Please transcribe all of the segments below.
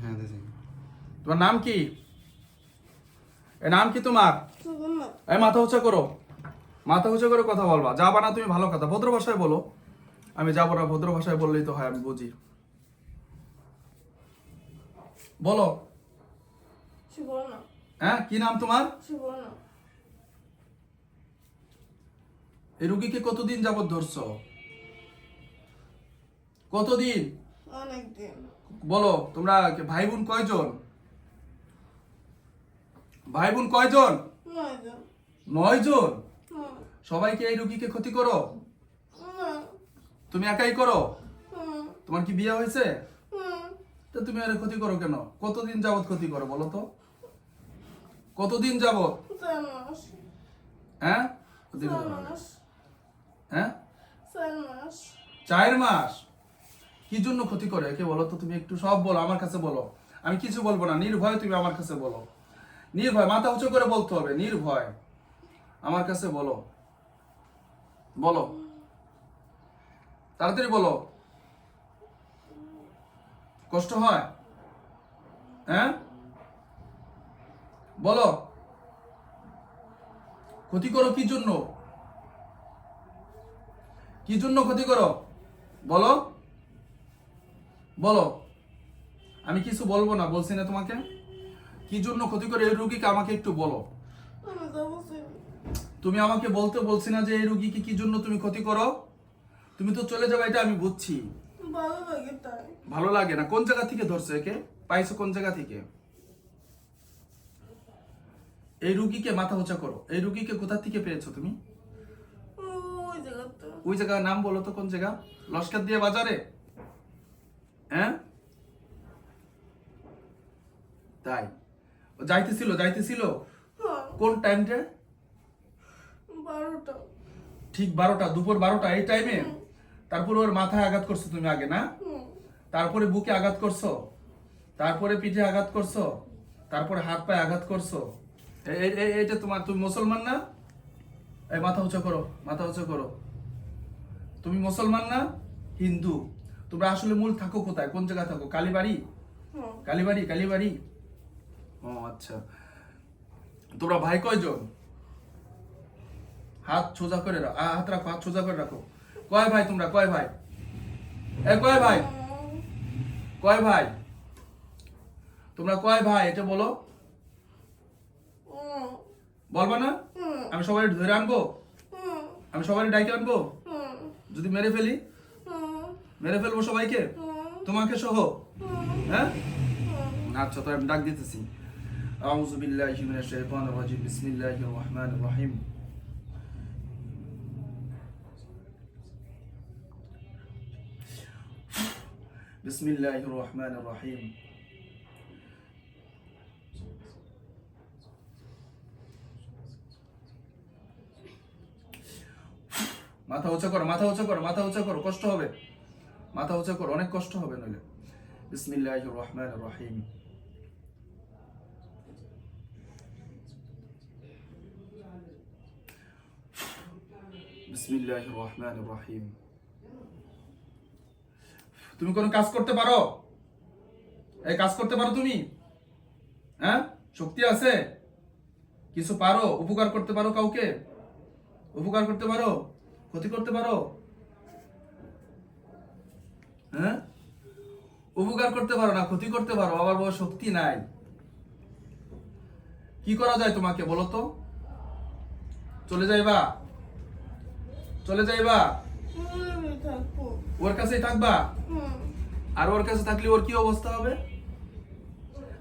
হ্যাঁ দিদি তোমার নাম কি? এ নাম কি তোমার? এই মাথা উঁচা করো। মাথা উঁচা করে কথা বলবা। যাবা না তুমি ভালো কথা। ভদ্র ভাষায় বলো। আমি যাব না ভদ্র ভাষায় বললেই তো হয় আমি বুঝি। বলো। হ্যাঁ কি নাম তোমার? এই রুগীকে কতদিন যাবত ধরছো? কতদিন? অনেকদিন। বলো তোমরা ভাই বোন কয়জন? ভাই বোন কয়জন? নয় জন হুম সবাইকে এই রুগীকে ক্ষতি করো? তুমি একাই করো? তোমার কি বিয়ে হয়েছে? হুম তো তুমি আরে ক্ষতি করো কেন? কতদিন যাবত ক্ষতি করো বলো তো? কতদিন যাবত মাস। হ্যাঁ? হ্যাঁ? চার মাস? কি জন্য ক্ষতি করে? কে বলো তো, তুমি একটু সব বলো, আমার কাছে বলো। আমি কিছু বলব না, নির্ভয় তুমি আমার কাছে বলো। নির্ভয়, মাথা উঁচু করে বলতে হবে, নির্ভয়। আমার কাছে বলো। বলো। তাড়াতাড়ি বলো। কষ্ট হয়? হ্যাঁ? বলো। ক্ষতি করো কি জন্য? কি জন্য ক্ষতি করো? বলো। বলো। আমি কিছু বলব না বলছি না তোমাকে? কি জন্য ক্ষতি করে এই রুগীকে আমাকে একটু বলো। তুমি আমাকে বলতে বলছি না যে এই রুগীকে কি জন্য তুমি ক্ষতি করো? তুমি তো চলে যাবে এটা আমি বুঝছি। ভালো লাগে না। কোন জায়গা থেকে ধরছো একে? পাইছো কোন জায়গা থেকে? এই রুগীকে মাথা উঁচা করো। এই রুগীকে কোথা থেকে পেয়েছ তুমি? ওই জায়গার নাম বলো তো কোন জায়গা? লস্কর দিয়ে বাজারে? হ্যাঁ? তাই। ও যাইতেছিল যাইতেছিল। হ্যাঁ। কোন টাইমটা? বারোটা। ঠিক বারোটা দুপুর বারোটা এই টাইমে? তারপরে ওর মাথায় আঘাত করছ তুমি আগে না? তারপরে বুকে আঘাত করছ? তারপরে পিঠে আঘাত করছ? তারপরে হাত পায়ে আঘাত করছ? এটা তোমার তুমি মুসলমান না? এই মাথা উঁচু করো মাথা উঁচু করো। তুমি মুসলমান না? হিন্দু। তোমরা আসলে মূল থাকো কোথায়? কোন জায়গায় থাকো? কালীবাড়ি? কালীবাড়ি কালীবাড়ি? ও আচ্ছা। তোমরা ভাই কয়জন? হাত সোজা করে রাখো হাত রাখো হাত সোজা করে রাখো। কয় ভাই তোমরা? কয় ভাই? এ কয় ভাই? কয় ভাই? তোমরা কয় ভাই? এটা বলো। বলবা না? আমি সবাই ধরে আনব? আমি সবাই ডাইকে আনব? যদি মেরে ফেলি? মেরে ফেলব সবাইকে? তোমাকে সহ? হ্যাঁ? আচ্ছা তো আমি ডাক দিতেছি। আউযু বিল্লাহি মিনাশ শাইতানির রাজিম। মাথা উঁচা করো, মাথা উঁচা করো, মাথা উঁচা করো, কষ্ট হবে। মাথা উঁচা করো, অনেক কষ্ট হবে নইলে। বিসমিল্লাহির রহমানির রহিম। বিসমিল্লাহির রহমানির রহিম। তুমি কোনো কাজ করতে পারো? এই কাজ করতে পারো তুমি? হ্যাঁ? শক্তি আছে? কিছু পারো? উপকার করতে পারো কাউকে? উপকার করতে পারো? ক্ষতি করতে পারো? হ্যাঁ? উপকার করতে পারো না ক্ষতি করতে পারো আবার বড় শক্তি নাই। কি করা যায় তোমাকে বলো তো? চলে যাইবা? চলে যাইবা? ওর কাছেই থাকবা? আর ওর কাছে থাকলে ওর কি অবস্থা হবে?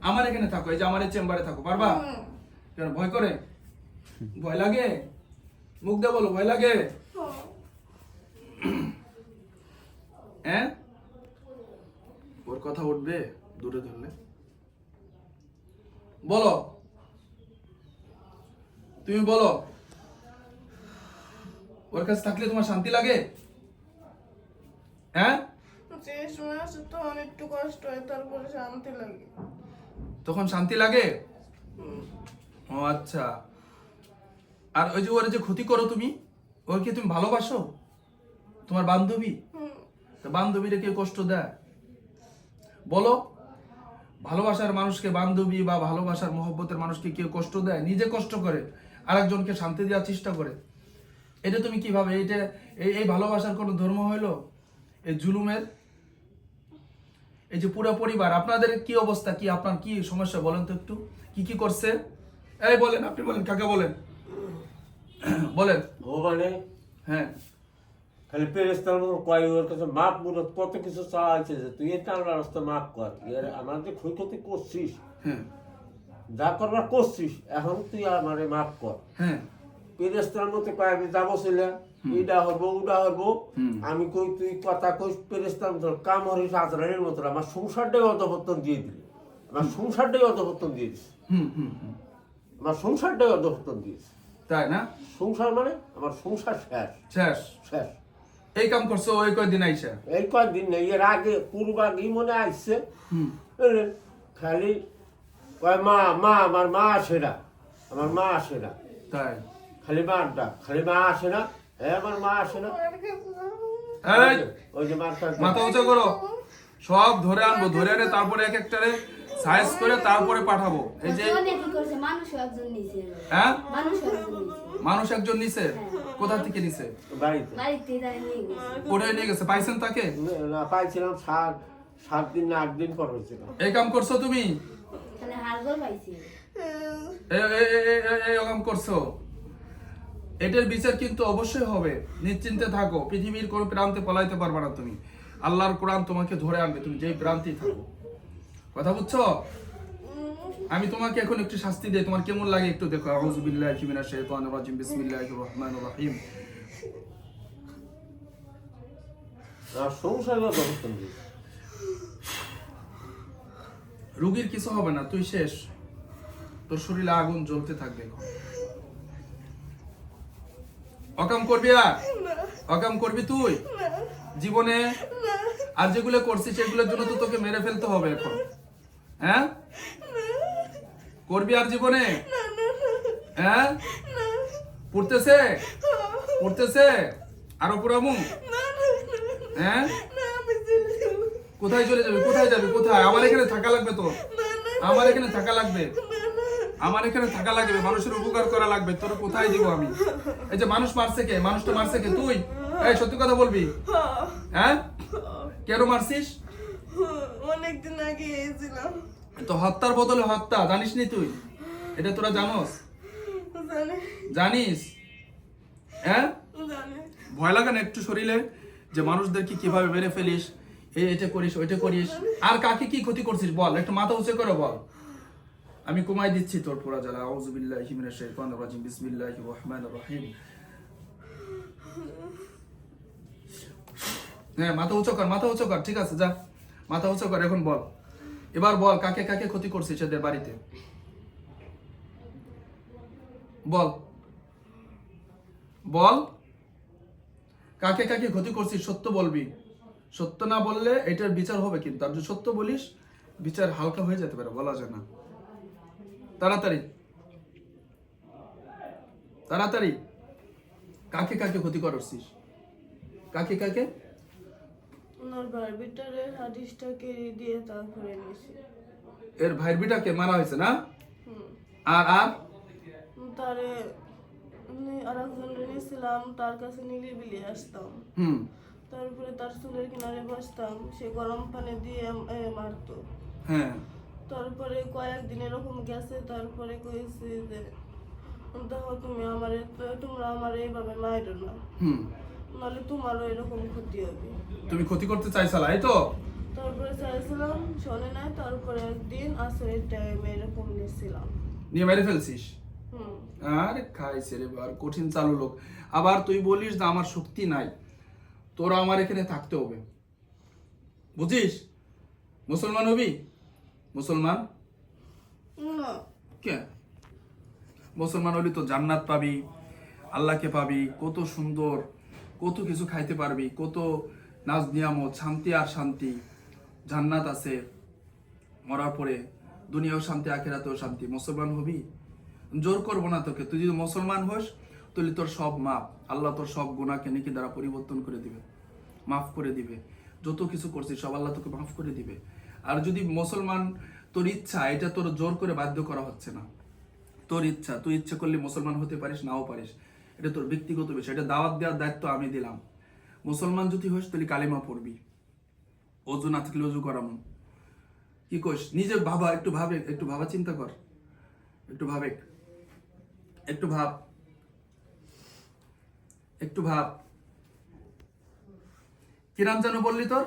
আমার এখানে থাকো এই যে আমার এই চেম্বারে থাকো পারবা? কেন ভয় করে? ভয় লাগে? মুখ দিয়ে বলো ভয় লাগে? হ্যাঁ? ওর কথা উঠবে দূরে ধরলে। বলো। তুমি বলো। ওর কাছে থাকলে তোমার শান্তি লাগে? হ্যাঁ? তখন একটু কষ্ট হয় তারপরে শান্তি লাগে। তখন শান্তি লাগে? ও আচ্ছা। আর ওই যে ওর যে ক্ষতি করো তুমি ওর কি তুমি ভালোবাসো? তোমার বান্ধবী? হুম। বান্ধবীরা কেউ কষ্ট দেয়? বলো ভালোবাসার মানুষকে বান্ধবী বা ভালোবাসার মহব্বতের মানুষকে কেউ কষ্ট দেয়? নিজে কষ্ট করে আরেকজনকে শান্তি দেওয়ার চেষ্টা করে। এটা তুমি কীভাবে এটা এই এই ভালোবাসার কোনো ধর্ম হইল? এই জুলুমের? এই যে পুরো পরিবার আপনাদের কি অবস্থা? কি আপনার কি সমস্যা? বলেন তো একটু। কি কি করছে? এই বলেন আপনি বলেন কাকা বলেন? বলেন। ও মানে? হ্যাঁ। খালি পেরেস্তার মতো কয় ওর কাছে মাপ মুরত কত কিছু চাওয়া আছে যে তুই এটা আল্লাহ রাস্তা মাপ কর। এর আমার যে ক্ষয়ক্ষতি করছিস। হ্যাঁ। যা করবার করছিস এখন তুই আমারে মাপ কর। পেরেস্তার মতো কয় আমি যাব ছিল ইডা হব উডা হব। আমি কই তুই কথা কইস পেরেস্তার মতো কাম হরিস আজরানের মতো আমার সংসারটাই অধপতন দিয়ে দিলি। আমার সংসারটাই অধপতন দিয়ে দিস আমার সংসারটাই অধপতন দিস তাই না? সংসার মানে আমার সংসার শেষ। শেষ। শেষ। এই কাম করছ ওই কয়দিন আইসা? এই কয়েকদিন নেই এর আগে পূর্বাগেই মনে আসছে খালি কয় মা মা আমার মা আসে না আমার মা আসে না। তাই? খালি মা আড্ডা খালি মা আসে না হ্যাঁ আমার মা আসে না। ওই যে মাথা উঁচু করো। সব ধরে আনব ধরে আনে তারপরে এক একটারে সাইজ করে তারপরে পাঠাবো। এই যে করছে মানুষও একজন নিছে হ্যাঁ? মানুষও একজন নিছে মানুষ একজন নিছে কোথা থেকে নিছে? বাড়িতে। নিয়ে গেছে। নিয়ে গেছে? পাইছেন তাকে? না পাইছিলাম সাত সাত দিন না আট দিন পর হয়েছিল। এই কাম করছ তুমি? করছ? এটার বিচার কিন্তু অবশ্যই হবে। নিশ্চিন্তে থাকো। পৃথিবীর কোনো প্রান্তে পলাইতে পারবে না তুমি। আল্লাহর কোরআন তোমাকে ধরে আনবে। তুমি যেই প্রান্তেই থাকো। কথা বুঝছ? আমি তোমাকে এখন একটু শাস্তি দিই। তোমার কেমন লাগে একটু দেখো? আউযু বিল্লাহি মিনাশ শাইতানির রাজিম বিসমিল্লাহির রহমানির রহিম রুগীর কিছু হবে না তুই শেষ। তোর শরীরে আগুন জ্বলতে থাকবে এখন। অকাম করবি আর? অকাম করবি তুই? জীবনে? আর যেগুলো করছিস সেগুলোর জন্য তো তোকে মেরে ফেলতে হবে এখন। হ্যাঁ? করবি আর জীবনে? হ্যাঁ? পড়তেছে? পড়তেছে? আরও পুরামু হ্যাঁ? কোথায় চলে যাবে? কোথায় যাবে? কোথায়? আমার এখানে থাকা লাগবে তো আমার এখানে থাকা লাগবে। আমার এখানে থাকা লাগবে। মানুষের উপকার করা লাগবে। তোর কোথায় দিব আমি? এই যে মানুষ মারছে কে? মানুষটা মারছে কে? তুই? এই সত্যি কথা বলবি? হ্যাঁ? কেন মারছিস? অনেকদিন আগে এসেছিলাম। তো হত্যার বদলে হত্যা জানিস নি তুই? এটা তোরা জানোস? জানিস? হ্যাঁ? ভয় লাগে না একটু শরীরে? যে মানুষদেরকে কীভাবে মেরে ফেলিস? এটা করিস ওইটা করিস। আর কাকে কি ক্ষতি করছিস বল একটু মাথা উঁচু করে বল। আমি কমাই দিচ্ছি তোর পুরা জ্বালা। আউযুবিল্লাহি মিনাশ শাইতানির রাজিম। বিসমিল্লাহির রহমানির রহিম। হ্যাঁ মাথা উঁচু কর মাথা উঁচু কর। ঠিক আছে যা। মাথা উঁচু কর এখন বল। এবার বল, কাকে কাকে ক্ষতি করছিস এদের বাড়িতে? বল। বল। কাকে কাকে ক্ষতি করছিস সত্য বলবি। সত্য না বললে এটার বিচার হবে কিন্তু। আর যদি সত্য বলিস, বিচার হালকা হয়ে যেতে পারে, বলা যায় না। তাড়াতাড়ি। তাড়াতাড়ি। কাকে কাকে ক্ষতি করছিস? কাকে কাকে? ওনার বারবিটারে হাদিসটাকে দিয়ে তারপরে নিছি। এর ভাইয়ের বিটাকে মারা হয়েছে না? আর আর? তারে আর একজন নিয়েছিলাম তার কাছে নিলিবিলি আসতাম। হুম। তারপরে তার চুলের কিনারে বসতাম সে গরম পানি দিয়ে মারতো। হ্যাঁ। তারপরে কয়েকদিন এরকম গেছে তারপরে কইছি যে দেখো তুমি আমার তোমরা আমার এইভাবে মাইরো না। হুম। নাহলে তোমারও এরকম ক্ষতি হবে। তুমি ক্ষতি করতে চাইছালা এই তো? তারপরে চাইছিলাম শোনে নাই তারপরে একদিন আসরের টাইমে এরকম নিয়েছিলাম নিয়ে মেরে ফেলছিস? আরে খাইছে রে আর কঠিন চালু লোক। আবার তুই বলিস যে আমার শক্তি নাই তোরা আমার এখানে থাকতে হবে। বুঝিস? মুসলমান হবি? মুসলমান? না। কে? মুসলমান হলি তো জান্নাত পাবি আল্লাহকে পাবি কত সুন্দর। কত কিছু খাইতে পারবি, কত নাজ নিয়ামত, শান্তি আর শান্তি, জান্নাত আছে। মরার পরে দুনিয়াও শান্তি, আখেরাতেও শান্তি। মুসলমান হবি? জোর করব না তোকে। তুই যদি মুসলমান হোস, তাহলে তোর সব মাপ। আল্লাহ তোর সব গুণাকে নাকি দ্বারা পরিবর্তন করে দিবে, মাফ করে দিবে। যত কিছু করছিস, সব আল্লাহ তোকে মাফ করে দিবে। আর যদি মুসলমান, তোর ইচ্ছা, এটা তোর জোর করে বাধ্য করা হচ্ছে না। তোর ইচ্ছা, তুই ইচ্ছা করলে মুসলমান হতে পারিস, নাও পারিস। এটা তোর ব্যক্তিগত বিষয় এটা দাওয়াত দেওয়ার দায়িত্ব আমি দিলাম। মুসলমান যদি হোস তাহলে কালিমা পড়বি। অজু না থাকলে অজু করামো কি কইস? নিজে ভাবা একটু ভাবে একটু ভাবা চিন্তা কর। একটু ভাবে। একটু ভাব। একটু ভাব। কি নাম যেন বললি তোর?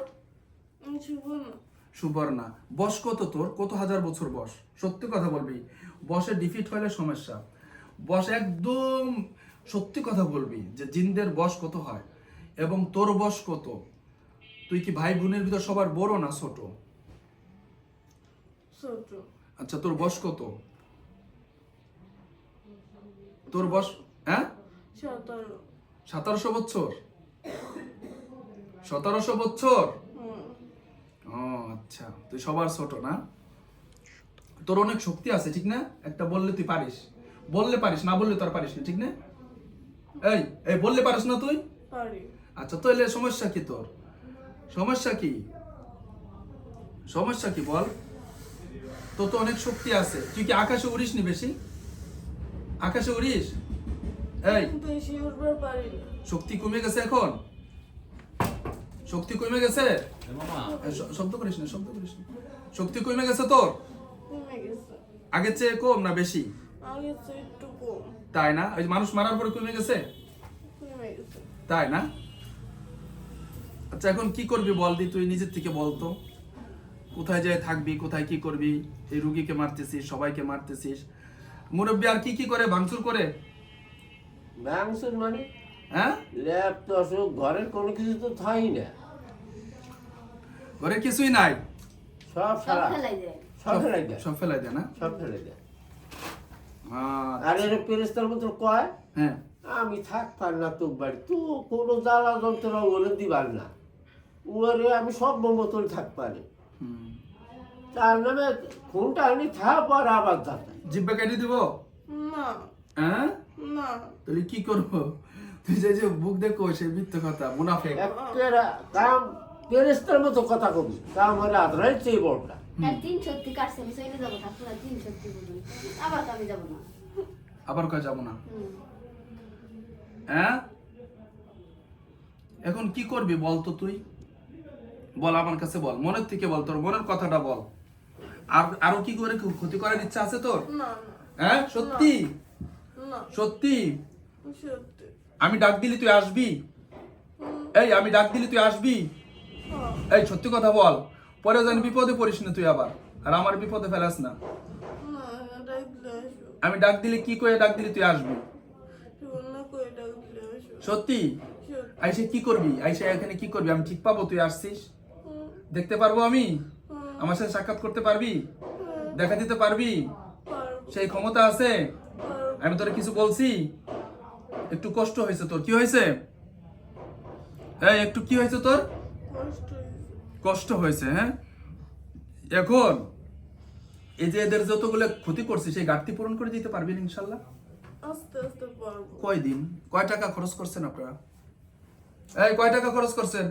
সুবর্ণা। বস কত তোর? কত হাজার বছর বস সত্যি কথা বলবি। বসে ডিফিট হলে সমস্যা। বস একদম সত্যি কথা বলবি যে জিনদের বয়স কত হয় এবং তোর বয়স কত? তুই কি ভাই বোনের ভিতর সবার বড় না ছোট? ছোট। আচ্ছা তোর বয়স কত? তোর বয়স হ্যাঁ? সতেরো। সতেরোশো বছর? সতেরোশো বছর? ও আচ্ছা তুই সবার ছোট না? তোর অনেক শক্তি আছে ঠিক না? একটা বললে তুই পারিস। বললে পারিস না বললে তোর পারিস না ঠিক না? এই এই বললে পারিস না তুই? পারি। আচ্ছা তাহলে সমস্যা কি তোর? সমস্যা কি? সমস্যা কি বল? তোর তো অনেক শক্তি আছে। তুই কি আকাশে উড়িস নি বেশি? আকাশে উড়িস? এই। শক্তি কমে গেছে এখন? শক্তি কমে গেছে? শব্দ করিস না শব্দ করিস না। শক্তি কমে গেছে তোর? আগের চেয়ে কম না বেশি? আগে তো একটু তাই না? ওই মানুষ মারার পরে কমে গেছে? তাই না? আচ্ছা এখন কি করবি বল দি তুই নিজের থেকে বলতো কোথায় যায় থাকবি কোথায় কি করবি? এই রুগীকে মারতেছিস সবাইকে মারতেছিস। মুরব্বী আর কি কি করে? ভাঙচুর করে? মাংসের মানে? হ্যাঁ? ল্যাব তো অসুখ ঘরের কোনো কিছু তো থাই না। ঘরে কিছুই নাই? সব সব সারা। ফেলাই যায় সব ফেলাই দেয়। সব ফেলাই দেয় না? সব ফেলে দেয়। আর এর পেরেস্তার মতো কয়? হ্যাঁ। আমি থাক পার না তোর বাড়ি তো কোনো জ্বালা যন্ত্রণা বলে দিবার না। উয়ারে আমি সব মতন থাক পারি। তার নামে ফোনটা আমি থাক আর আবার যাতাম জিব্বা কেটে দিব? না। হ্যাঁ? না। তাহলে কি করব? তুই যে যে বুক দেখো সে মিথ্যে কথা মুনাফেক। একটা কাম পেরেস্তার মতো কথা কবি। কাম হলে আদরাই চেয়ে বড়টা। আর সত্যি কাটছে আমি চলে যাব তারপর আর সত্যি বলুন। আবার তো আমি যাব না। আবার কয় যাব না? হ্যাঁ? এখন কি করবি বল তো তুই? বল আমার কাছে বল মনের থেকে বল তোর মনের কথাটা বল। আর আরও কি করে ক্ষতি করার ইচ্ছা আছে তোর? হ্যাঁ? সত্যি? সত্যি? সত্যি। আমি ডাক দিলি তুই আসবি? এই আমি ডাক দিলি তুই আসবি? হ্যাঁ, এই সত্যি কথা বল। পরে যেন বিপদে পড়িস না তুই আবার। আর আমার বিপদে ফেলাস না। আমি ডাক দিলে কি করে ডাক দিলে তুই আসবি? সত্যি? আইসে কি করবি? আইসে এখানে কি করবি? আমি ঠিক পাবো তুই আসছিস? দেখতে পারব আমি? আমার সাথে সাক্ষাৎ করতে পারবি? দেখা দিতে পারবি? সেই ক্ষমতা আছে? আমি তোরে কিছু বলছি? একটু কষ্ট হয়েছে তোর। কি হয়েছে? এই, একটু কি হয়েছে তোর? কষ্ট কষ্ট হয়েছে হ্যাঁ? এখন এই যে এদের যতগুলো ক্ষতি করছে সেই ঘাটতি পূরণ করে দিতে পারবেন ইনশাল্লাহ? আস্তে আস্তে পারব। কয় কয় টাকা খরচ করছেন আপনারা? এই কয় টাকা খরচ করছেন?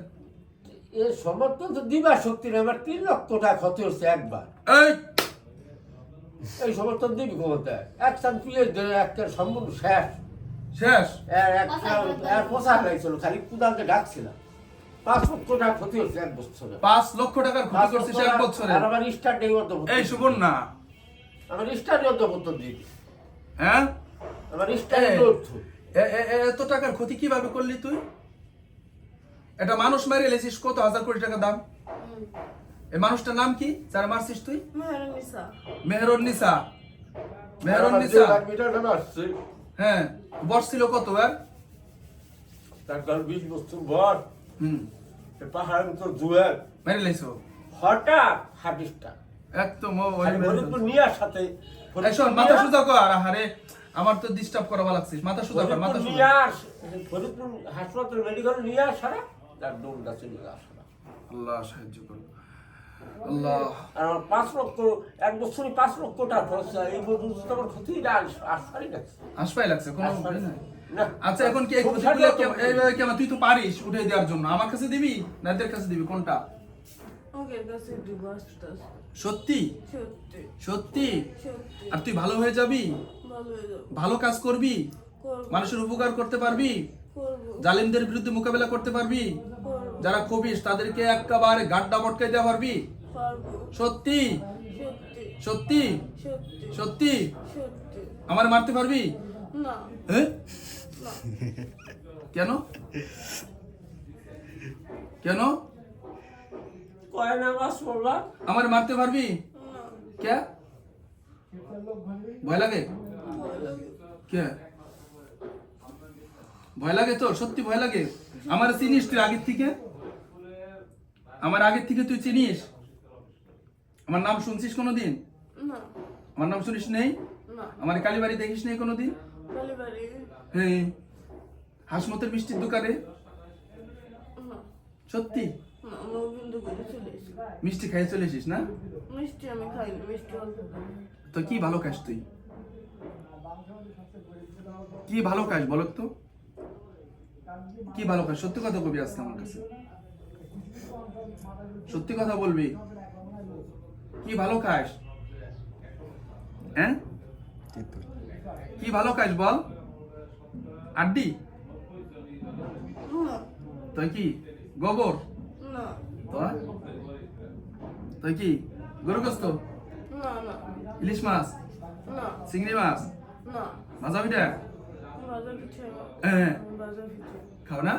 এ সমর্থন তো দিবার শক্তি নেই আমার তিন লক্ষ টাকা ক্ষতি হচ্ছে একবার। এই! এই সমর্থন দিবি ক্ষমতায়? এক চান তুলে দিলে একটা সম্পূর্ণ শেষ। শেষ? এর পোষা লাগছিল খালি কুদালকে ডাকছিলাম পাঁচ লক্ষ টাকা ক্ষতি হচ্ছে এক বছরে। পাঁচ লক্ষ টাকার ক্ষতি করছিস এক বছরে। আর আমার স্টার ডে অর্ধ এই সুবর্ণা আমার স্টার অর্ধ করতে দিবি হ্যাঁ? আমার স্টার এ- এত টাকার ক্ষতি কীভাবে করলি তুই? এটা মানুষ মেরে লেছিস কত হাজার কোটি টাকা দাম। এই মানুষটার নাম কি? যারা মারছিস তুই? মেহরুন নিসা মেহরুন নিসা হ্যাঁ বয়স ছিল কত আর তার বিশ বছর বর হুম। জুয়েল মেরে হঠাৎ হাটিসটা একদম ও ওই ফরিদপুর নিয়ার সাথে শোন মাথা সোজা কর আহারে আমার তো ডিস্টার্ব লাগছিস মাথা সোজা কর মাথা সোজা। নিয়ার ফরিদপুর হাসপাতাল মেডিকেল নিয়ে আসারা তার দৌড়টা চলে আসা আল্লাহ সাহায্য করো আল্লাহ। আর পাঁচ লক্ষ এক বছরে পাঁচ লক্ষ টাকা খরচ এই পর্যন্ত আমার ক্ষতি না আসবারই লাগছে। হাসপাই লাগছে কোনো আচ্ছা এখন কি এই কেমন তুই তো পারিস উঠে দেওয়ার জন্য। আমার কাছে দিবি না এদের কাছে দিবি? কোনটা? ওকে কাছে দিব আস্তে আস্তে। সত্যি? সত্যি। সত্যি? সত্যি। আর তুই ভালো হয়ে যাবি? ভালো হয়ে যাব। ভালো কাজ করবি? মানুষের উপকার করতে পারবি? জালিমদের বিরুদ্ধে মোকাবেলা করতে পারবি? যারা খবিস তাদেরকে একেবারে গাড্ডা মটকাই দেওয়া পারবি। সত্যি? সত্যি। সত্যি? সত্যি। সত্যি? সত্যি। আমার মারতে পারবি? না। হ্যাঁ? কেন? কেন? আমার মারতে পারবি? কে? ভয় লাগে? ভয় লাগে কে? ভয় লাগে তো সত্যি ভয় লাগে? আমার চিনিস তুই আগের থেকে? আমার আগের থেকে তুই চিনিস? আমার নাম শুনছিস কোনোদিন? না। আমার নাম শুনিস নেই? না। আমার কালীবাড়ি দেখিস নেই কোনোদিন? কালীবাড়ি হ্যাঁ হাসমতের মিষ্টির দোকানে? সত্যি? মিষ্টি খাই চলে এসিস না? মিষ্টি আমি খাইনি মিষ্টি খাই। তো কি ভালো খাস তুই? কি ভালো খাস বলো তো? কি ভালো খাস? সত্যি কথা কবি আজকে আমার কাছে। সত্যি কথা বলবি? কি ভালো খাস? হ্যাঁ? কি ভালো খাস বল? আড্ডি? তুই কি গোবর? তুই? কি গরু গোস্ত? ইলিশ মাছ? চিংড়ি মাছ? ভাজা পিঠা? হ্যাঁ। পিঠে। খাও না?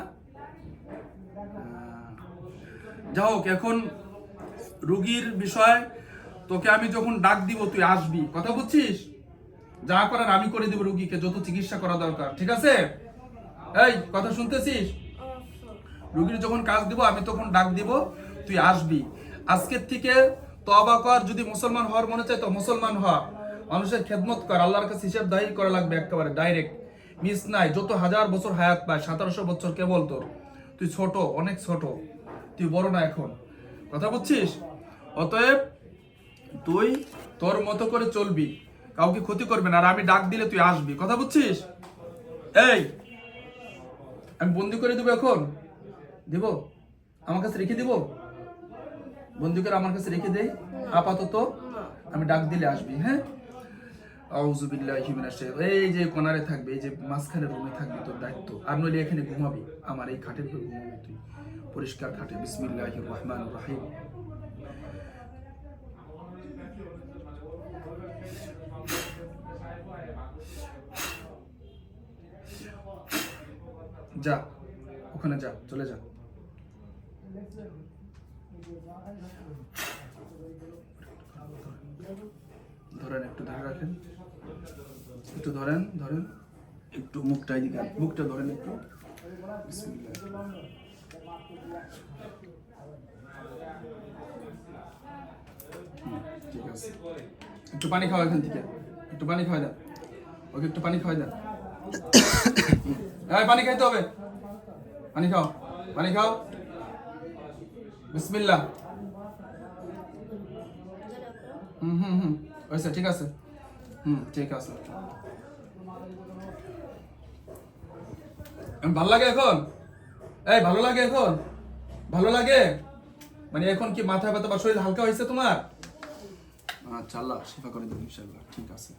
যাই হোক এখন রুগীর বিষয় তোকে আমি যখন ডাক দিব তুই আসবি। কথা বুঝছিস? যা করার আমি করে দিব রুগীকে, যত চিকিৎসা করা দরকার, ঠিক আছে? এই, কথা শুনতেছিস? রুগীর যখন কাজ দিব, আমি তখন ডাক দিব, তুই আসবি। আজকের থেকে তবা কর, যদি মুসলমান হওয়ার মনে চায় তো মুসলমান হ মানুষের খেদমত কর, আল্লাহর কাছে হিসেব দাহির করা লাগবে একেবারে ডাইরেক্ট মিস নাই, যত হাজার বছর হায়াত পায়, সতেরোশো বছর কেবল তোর। তুই ছোট, অনেক ছোট। তুই বড় না এখন। কথা বুঝছিস? অতএব তুই তোর মতো করে চলবি। কাউকে ক্ষতি করবে না, আর আমি ডাক দিলে তুই আসবি। কথা বুঝছিস? এই, আমি বন্দি করে দেবো এখন। দিব? আমার কাছে রেখে দিব? বন্দি করে আমার কাছে রেখে দেই আপাতত আমি ডাক দিলে আসবি হ্যাঁ? এই যে কোনারে থাকবে, এই যে মাঝখানে রুমে থাকবি তোর দায়িত্ব। আর নইলে এখানে ঘুমাবি। আমার এই খাটের উপর ঘুমাবি তুই। পরিষ্কার খাটে। বিসমিল্লাহির রহমানির রহিম। যা, ওখানে যা, চলে যা। ধরেন, একটু ধরে রাখেন। একটু ধরেন ধরেন। একটু মুখটা এদিকে, মুখটা ধরেন একটু। ঠিক আছে একটু পানি খাওয়া এখান থেকে। একটু পানি খাওয়া দেন ওকে, একটু পানি খাওয়া দেন হ্যাঁ পানি খাইতে হবে। পানি খাও পানি খাও। হুম হুম হুম। ঠিক আছে। হুম, ঠিক আছে। লাগে এখন? এই, ভালো লাগে এখন? ভালো লাগে? মানে এখন কি মাথা ব্যথা বা শরীর হালকা হয়েছে তোমার? আচ্ছা আল্লাহ করে দেবো ইনশাল্লাহ ঠিক আছে।